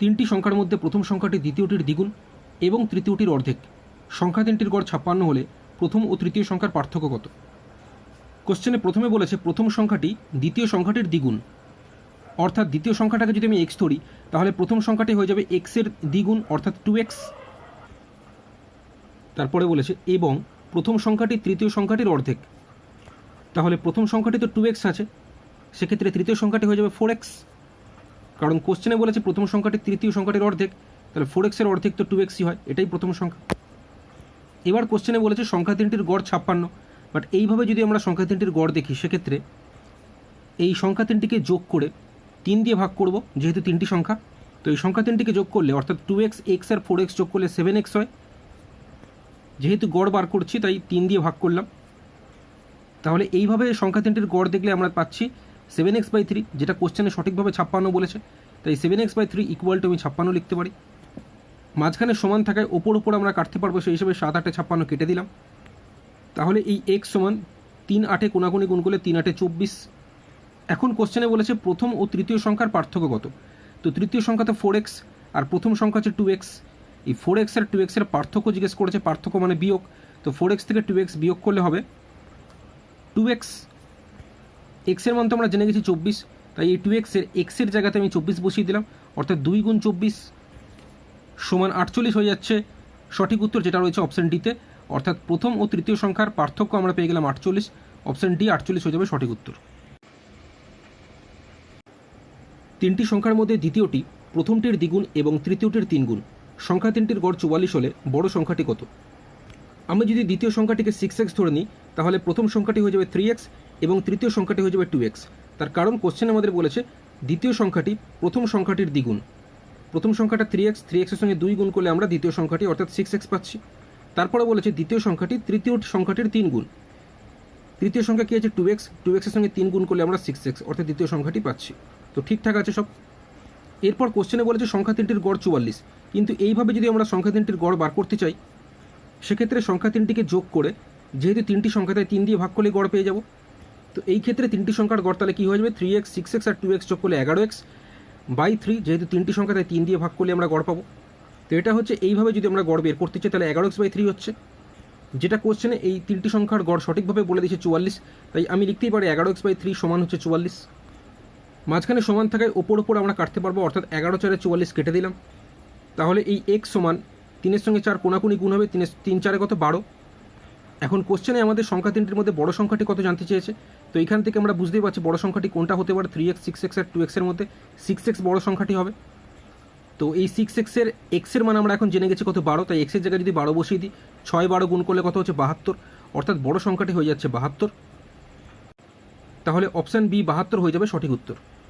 তিনটি সংখ্যার মধ্যে প্রথম সংখ্যাটি দ্বিতীয়টির দ্বিগুণ এবং তৃতীয়টির অর্ধেক। সংখ্যা তিনটির গড় ছাপ্পান্ন হলে প্রথম ও তৃতীয় সংখ্যার পার্থক্য কত? কোশ্চেনে প্রথমে বলেছে প্রথম সংখ্যাটি দ্বিতীয় সংখ্যাটির দ্বিগুণ। অর্থাৎ দ্বিতীয় সংখ্যাটাকে যদি আমি এক্স ধরি, তাহলে প্রথম সংখ্যাটি হয়ে যাবে এক্সের দ্বিগুণ, অর্থাৎ টু এক্স তারপরে বলেছে, এবং প্রথম সংখ্যাটি তৃতীয় সংখ্যাটির অর্ধেক। তাহলে প্রথম সংখ্যাটি তো টু এক্স আছে। সেক্ষেত্রে তৃতীয় সংখ্যাটি হয়ে যাবে ফোর এক্স কারণ কোশ্চেনে বলেছে প্রথম সংখ্যাটি তৃতীয় সংখ্যাটির অর্ধেক, তাহলে ফোর এক্সের অর্ধেক তো টু এক্সই হয়, এটাই প্রথম সংখ্যা। এবার কোশ্চেনে বলেছে সংখ্যা তিনটির গড় ছাপ্পান্ন বাট এইভাবে যদি আমরা সংখ্যা তিনটির গড় দেখি, সেক্ষেত্রে এই সংখ্যা তিনটিকে যোগ করে তিন দিয়ে ভাগ করব, যেহেতু তিনটি সংখ্যা, তো এই সংখ্যা তিনটিকে যোগ করলে, অর্থাৎ টু এক্স এক্স আর ফোর এক্স যোগ করলে সেভেন এক্স হয়। যেহেতু গড় বার করছি, তাই তিন দিয়ে ভাগ করলাম। তাহলে এইভাবে সংখ্যা তিনটির গড় দেখলে আমরা পাচ্ছি সেভেন এক্স বাই থ্রি যেটা কোশ্চেনে সঠিকভাবে ছাপ্পান্ন বলেছে, তাই seven x by three equal to আমি ছাপ্পান্ন লিখতে পারি। মাঝখানে সমান থাকায় ওপর ওপর আমরা কাটতে পারব, সেই হিসেবে সাত আটে ছাপ্পান্ন কেটে দিলাম। তাহলে এই এক্স সমান তিন আটে কোনাকুনি গুণ করলে তিন আটে চব্বিশ। এখন কোশ্চেনে বলেছে প্রথম ও তৃতীয় সংখ্যার পার্থক্য কত? তো তৃতীয় সংখ্যা তো ফোর এক্স আর প্রথম সংখ্যা হচ্ছে টু এক্স এই ফোর এক্স আর টু এক্সের পার্থক্য জিজ্ঞেস করেছে, পার্থক্য মানে বিয়োগ। তো ফোর এক্স থেকে টু এক্স বিয়োগ করলে হবে টু এক্স এক্সের মান তো আমরা জেনে গেছি চব্বিশ, তাই এই টু এক্সের এক্সের জায়গাতে আমি চব্বিশ বসিয়ে দিলাম। অর্থাৎ দুই গুণ চব্বিশ সমান আটচল্লিশ হয়ে যাচ্ছে সঠিক উত্তর যেটা রয়েছে অপশন ডিতে অর্থাৎ প্রথম ও তৃতীয় সংখ্যার পার্থক্য আমরা পেয়ে গেলাম আটচল্লিশ অপশন ডি আটচল্লিশ হয়ে যাবে সঠিক উত্তর। তিনটি সংখ্যার মধ্যে দ্বিতীয়টি প্রথমটির দ্বিগুণ এবং তৃতীয়টির তিনগুণ। সংখ্যা তিনটির গড় চুয়াল্লিশ হলে বড় সংখ্যাটি কত? আমি যদি দ্বিতীয় সংখ্যাটিকে সিক্স এক্স ধরে নিই তাহলে প্রথম সংখ্যাটি হয়ে যাবে থ্রি এক্স এবং তৃতীয় সংখ্যাটি হয়ে যাবে টু এক্স তার কারণ কোশ্চেন আমাদের বলেছে, দ্বিতীয় সংখ্যাটি প্রথম সংখ্যাটির দ্বিগুণ। প্রথম সংখ্যাটা থ্রি এক্স থ্রি এক্সের সঙ্গে দুই গুণ করলে আমরা দ্বিতীয় সংখ্যাটি অর্থাৎ সিক্স এক্স পাচ্ছি। তারপরে বলেছে, দ্বিতীয় সংখ্যাটি তৃতীয় সংখ্যাটির তিন গুণ। তৃতীয় সংখ্যা কী আছে? টু এক্স টু এক্সের সঙ্গে তিন গুণ করলে আমরা সিক্স এক্স অর্থাৎ দ্বিতীয় সংখ্যাটি পাচ্ছি। তো ঠিকঠাক আছে সব? এরপর কোশ্চেনে বলেছে, সংখ্যা তিনটির গড় চুয়াল্লিশ। কিন্তু এইভাবে যদি আমরা সংখ্যা তিনটির গড় বার করতে চাই, সেক্ষেত্রে সংখ্যা তিনটিকে যোগ করে যেহেতু তিনটি সংখ্যা, তাই তিন দিয়ে ভাগ করলে গড় পেয়ে যাব। তো এই ক্ষেত্রে তিনটি সংখ্যার গড় তাহলে কী হয়ে যাবে? থ্রি এক্স সিক্স এক্স আর টু এক্স যোগ করলে এগারো এক্স বাই থ্রি যেহেতু তিনটি সংখ্যা, তাই তিন দিয়ে ভাগ করলে আমরা গড় পাবো। তো এটা হচ্ছে এইভাবে যদি আমরা গড় বের করতে চাই, তাহলে এগারো এক্স বাই থ্রি হচ্ছে। যেটা কোশ্চেনে এই তিনটি সংখ্যার গড় সঠিকভাবে বলে দিয়েছে চুয়াল্লিশ, তাই আমি লিখতেই পারি এগারো এক্স বাই থ্রি সমান হচ্ছে চুয়াল্লিশ। মাঝখানে সমান থাকায় ওপর ওপর আমরা কাটতে পারব, অর্থাৎ এগারো চারে চুয়াল্লিশ কেটে দিলাম। তাহলে এই এক্স সমান তিনের সঙ্গে চার কোনাকুনি গুণ হবে, তিনের, তিন চারে কত বারো। এখন কোশ্চেনে আমাদের সংখ্যা তিনটির মধ্যে বড় সংখ্যাটি কত জানতে চেয়েছে? তো এখান থেকে আমরা বুঝতেই পারছি বড় সংখ্যাটি কোনটা হতে পারে থ্রি এক্স সিক্স এক্স আর টু এক্সের মধ্যে। সিক্স এক্স বড় সংখ্যাটি হবে। তো এই সিক্স এক্সের এক্সের মান আমরা এখন জেনে গেছি কত বারো, তাই এক্সের জায়গায় যদি বারো বসিয়ে দিই, ছয় বারো গুণ করলে কত হচ্ছে বাহাত্তর? অর্থাৎ বড় সংখ্যাটি হয়ে যাচ্ছে বাহাত্তর। তাহলে অপশান বি বাহাত্তর হয়ে যাবে সঠিক উত্তর।